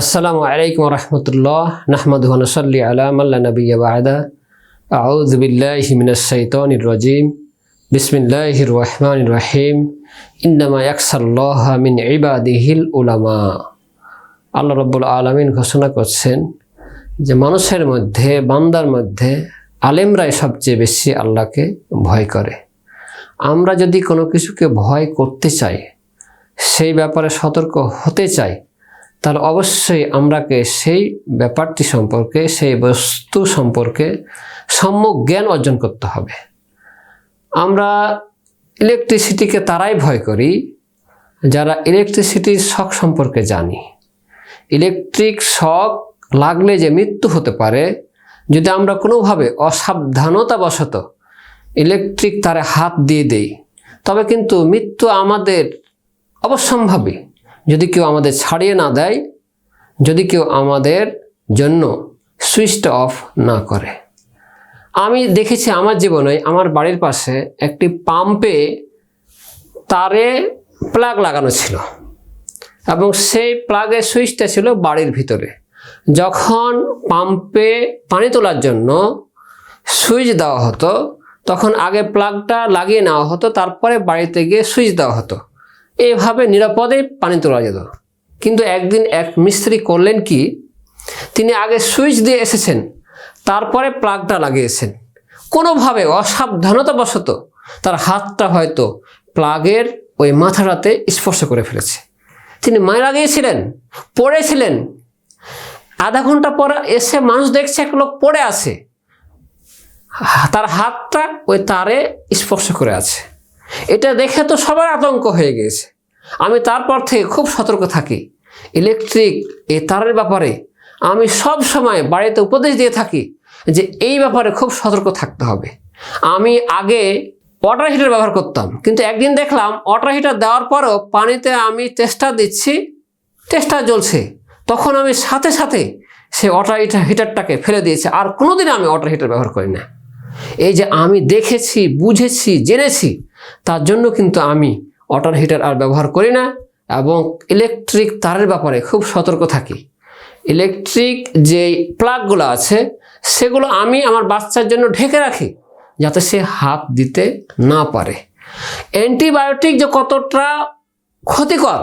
আসসালামু আলাইকুম রহমতুল্লাহ নাহমদ নসল্লি আলা মাল্লা নবী বাদা। আউজ বিল্লাহি মিনাশ শাইতানির রাজিম। বিসমিল্লাহির রহমানির রহিম। ইন্নামা ইয়াকসাল্লাহ মিন ইবাদিহিল উলামা। আল্লাহ রব্বুল আলমিন ঘোষণা করছেন যে মানুষের মধ্যে, বান্দার মধ্যে আলেমরাই সবচেয়ে বেশি আল্লাহকে ভয় করে। আমরা যদি কোনো কিছুকে ভয় করতে চাই, সেই ব্যাপারে সতর্ক হতে চাই তাহলে অবশ্যই আমরাকে সেই ব্যাপারটি সম্পর্কে, সেই বস্তু সম্পর্কে সম্যক জ্ঞান অর্জন করতে হবে। আমরা ইলেকট্রিসিটিকে তারাই ভয় করি, যারা ইলেকট্রিসিটির শখ সম্পর্কে জানি। ইলেকট্রিক শখ লাগলে যে মৃত্যু হতে পারে, যদি আমরা কোনোভাবে অসাবধানতাবশত ইলেকট্রিক তারে হাত দিয়ে দেই, তবে কিন্তু মৃত্যু আমাদের অবশ্যম্ভাবী। যদি কেউ আমাদের ছাড়িয়ে না দেয়, যদি কেউ আমাদের জন্য সুইচটা অফ না করে। আমি দেখেছি আমার জীবনে আমার বাড়ির পাশে একটি পাম্পে তারে প্লাগ লাগানো ছিল এবং সেই প্লাগের সুইচটা ছিল বাড়ির ভিতরে। যখন পাম্পে পানি তোলার জন্য সুইচ দেওয়া হতো, তখন আগে প্লাগটা লাগিয়ে নেওয়া হতো, তারপরে বাড়িতে গিয়ে সুইচ দেওয়া হতো। এইভাবে নিরাপদে পানি তোলা যেত। কিন্তু একদিন এক মিস্ত্রি করলেন কি, তিনি আগে সুইচ দিয়ে এসেছেন, তারপরে প্লাগটা লাগিয়েছেন। কোনোভাবে অসাবধানতাবশত তার হাতটা হয়তো প্লাগের ওই মাথাটাতে স্পর্শ করে ফেলেছে। তিনি মায়েরা গিয়েছিলেন, পড়েছিলেন। আধা ঘণ্টা পরে এসে মানুষ দেখছে এক লোক পড়ে আছে। তার হাতটা ওই তারে স্পর্শ করে আছে। এটা দেখে তো সবার আতঙ্ক হয়ে গেছে আমি তারপর থেকে খুব সতর্ক থাকি। ইলেকট্রিক, এই তারের ব্যাপারে আমি সব সময় বাড়িতে উপদেশ দিয়ে থাকি যে এই ব্যাপারে খুব সতর্ক থাকতে হবে। আমি আগে ওয়াটার হিটার ব্যবহার করতাম, কিন্তু একদিন দেখলাম ওয়াটার হিটার দেওয়ার পরও পানিতে আমি চেষ্টা দিচ্ছি চেষ্টা জ্বলছে। তখন আমি সাথে সাথে সে ওয়াটার হিটার হিটারটাকে ফেলে দিয়েছি, আর কোনোদিন আমি ওয়াটার হিটার ব্যবহার করি না। এই যে আমি দেখেছি, বুঝেছি, জেনেছি তার জন্য কিন্তু আমি ওয়াটার হিটার আর ব্যবহার করি না এবং ইলেকট্রিক তারের ব্যাপারে খুব সতর্ক থাকি। ইলেকট্রিক যে প্লাগগুলো আছে, সেগুলো আমি আমার বাচ্চার জন্য ঢেকে রাখি যাতে সে হাত দিতে না পারে। অ্যান্টিবায়োটিক যে কতটা ক্ষতিকর,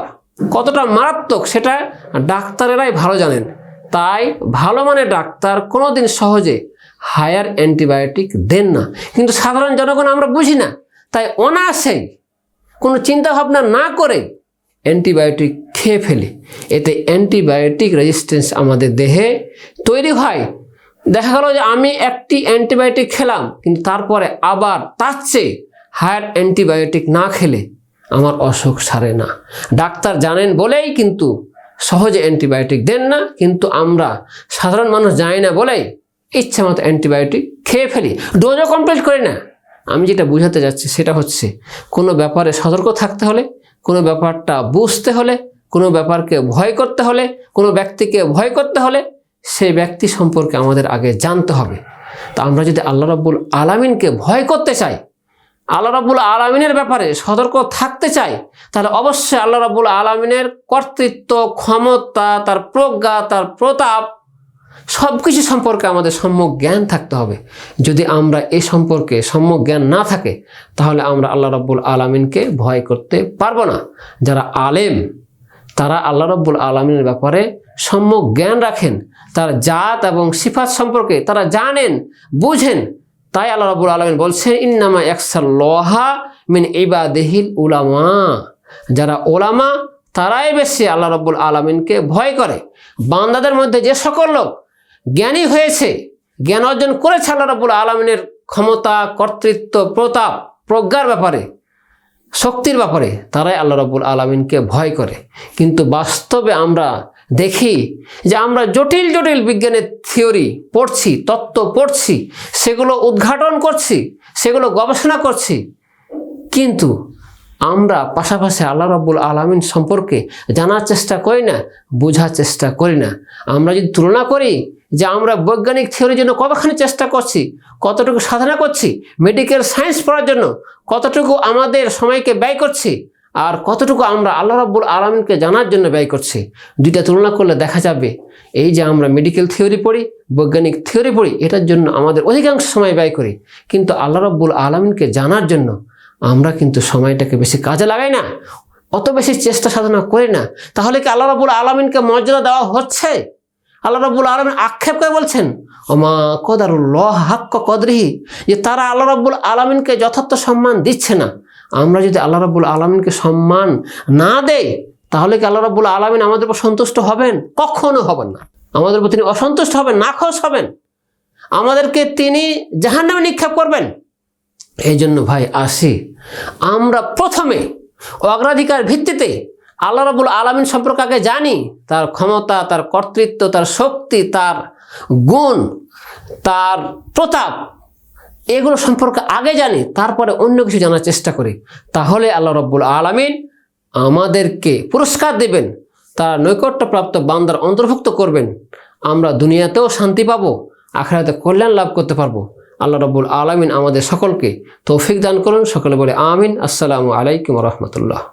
কতটা মারাত্মক, সেটা ডাক্তারেরাই ভালো জানেন। তাই ভালো মানের ডাক্তার কোনোদিন সহজে হায়ার অ্যান্টিবায়োটিক দেন না। কিন্তু সাধারণ জনগণ আমরা বুঝি না তাই অনায়াসেই কোনো চিন্তা ভাবনা না করে অ্যান্টিবায়োটিক খেয়ে ফেলি। এতে অ্যান্টিবায়োটিক রেজিস্ট্যান্স আমাদের দেহে তৈরি হয়। দেখা গেল যে আমি একটি অ্যান্টিবায়োটিক খেলাম, কিন্তু তারপরে আবার তার চেয়ে হায়ার অ্যান্টিবায়োটিক না খেলে আমার অসুখ সারে না। ডাক্তার জানেন বলেই কিন্তু সহজে অ্যান্টিবায়োটিক দেন না, কিন্তু আমরা সাধারণ মানুষ জানি না বলেই ইচ্ছা মতো অ্যান্টিবায়োটিক খেয়ে ফেলি। ডোজও কমপ্লিট করি না। আমি যেটা বুঝাতে যাচ্ছি সেটা হচ্ছে, কোনো ব্যাপারে সতর্ক থাকতে হলে, কোনো ব্যাপারটা বুঝতে হলে, কোনো ব্যাপারকে ভয় করতে হলে, কোনো ব্যক্তিকে ভয় করতে হলে সেই ব্যক্তি সম্পর্কে আমাদের আগে জানতে হবে। তা আমরা যদি আল্লাহ রাব্বুল আলামিনকে ভয় করতে চাই, আল্লাহ রাব্বুল আলামিনের ব্যাপারে সতর্ক থাকতে চাই, তাহলে অবশ্যই আল্লাহ রাব্বুল আলামিনের কর্তৃত্ব, ক্ষমতা, তার প্রজ্ঞা, তার প্রতাপ সব কিছু সম্পর্কে আমাদের সম্যক জ্ঞান থাকতে হবে। যদি আমরা এ সম্পর্কে সম্যক জ্ঞান না থাকে, তাহলে আমরা আল্লাহ রব্বুল আলামিনকে ভয় করতে পারব না। যারা আলেম, তারা আল্লাহ রব্বুল আলমিনের ব্যাপারে সম্যক জ্ঞান রাখেন। তার জাত এবং সিফাত সম্পর্কে তারা জানেন, বুঝেন। তাই আল্লাহ রব্বুল আলমিন বলছেন, ইন্নামা একসাল্লাহা মিন ইবাদেহিল উলামা। যারা ওলামা তারাই বেশি আল্লাহ রব্বুল আলমিনকে ভয় করে। বান্দাদের মধ্যে যে সকল লোক জ্ঞানী হয়েছে। জ্ঞান অর্জন করেছে আল্লাহ রব্বুল আলমিনের ক্ষমতা, কর্তৃত্ব, প্রতাপ, প্রজ্ঞার ব্যাপারে, শক্তির ব্যাপারে তারাই আল্লাহ রব্বুল আলমিনকে ভয় করে। কিন্তু বাস্তবে আমরা দেখি যে আমরা জটিল জটিল বিজ্ঞানের থিওরি পড়ছি, তত্ত্ব পড়ছি, সেগুলো উদ্ঘাটন করছি, সেগুলো গবেষণা করছি। কিন্তু আমরা পাশাপাশি আল্লাহ রব্বুল আলমিন সম্পর্কে জানার চেষ্টা করি না, বোঝার চেষ্টা করি না। আমরা যদি তুলনা করি যে আমরা বৈজ্ঞানিক থিওরির জন্য কতখানি চেষ্টা করছি, কতটুকু সাধনা করছি মেডিকেল সায়েন্স পড়ার জন্য কতটুকু আমাদের সময়কে ব্যয় করছি, আর কতটুকু আমরা আল্লাহ রাব্বুল আলমিনকে জানার জন্য ব্যয় করছি, দুইটা তুলনা করলে দেখা যাবে এই যে আমরা মেডিকেল থিওরি পড়ি, বৈজ্ঞানিক থিওরি পড়ি, এটার জন্য আমাদের অধিকাংশ সময় ব্যয় করি। কিন্তু আল্লাহ রাব্বুল আলমিনকে জানার জন্য আমরা কিন্তু সময়টাকে বেশি কাজে লাগাই না, অত বেশি চেষ্টা সাধনা করি না। তাহলে কি আল্লাহ রাব্বুল আলমিনকে মর্যাদা দেওয়া হচ্ছে? আল্লাহ রাব্বুল আলমিন আক্ষেপ করে বলছেন, ওমা কদারুল্লাহ হাক্ক কদরিহি? যে তারা আল্লাহ রাব্বুল আলমিনকে যথার্থ সম্মান দিচ্ছে না। আমরা যদি আল্লাহ রাব্বুল আলমিনকে সম্মান না দেই, তাহলে কি আল্লাহ রাব্বুল আলমিন আমাদের উপর সন্তুষ্ট হবেন? কখনো হবেন না। আমাদের উপর তিনি অসন্তুষ্ট হবেন, নাখোশ হবেন। আমাদেরকে তিনি জাহান্নামে নিক্ষেপ করবেন। এই জন্য ভাই আসি, আমরা প্রথমে অগ্রাধিকার ভিত্তিতে আল্লাহ রাবুল আলমিন সম্পর্কে আগে জানি, তার ক্ষমতা, তার কর্তৃত্ব, তার শক্তি, তার গুণ, তার প্রতাপ, এগুলো সম্পর্কে আগে জানি, তারপরে অন্য কিছু জানার চেষ্টা করি। তাহলে আল্লাহ রব্বুল আলমিন আমাদেরকে পুরস্কার দেবেন, তার নৈকট্যপ্রাপ্ত বান্দার অন্তর্ভুক্ত করবেন। আমরা দুনিয়াতেও শান্তি পাবো, আখেরাতে কল্যাণ লাভ করতে পারব। আল্লাহ রব্বুল আলমিন আমাদের সকলকে তৌফিক দান করুন, সকলে বলে আমিন। আসসালামু আলাইকুম রহমতুল্লাহ।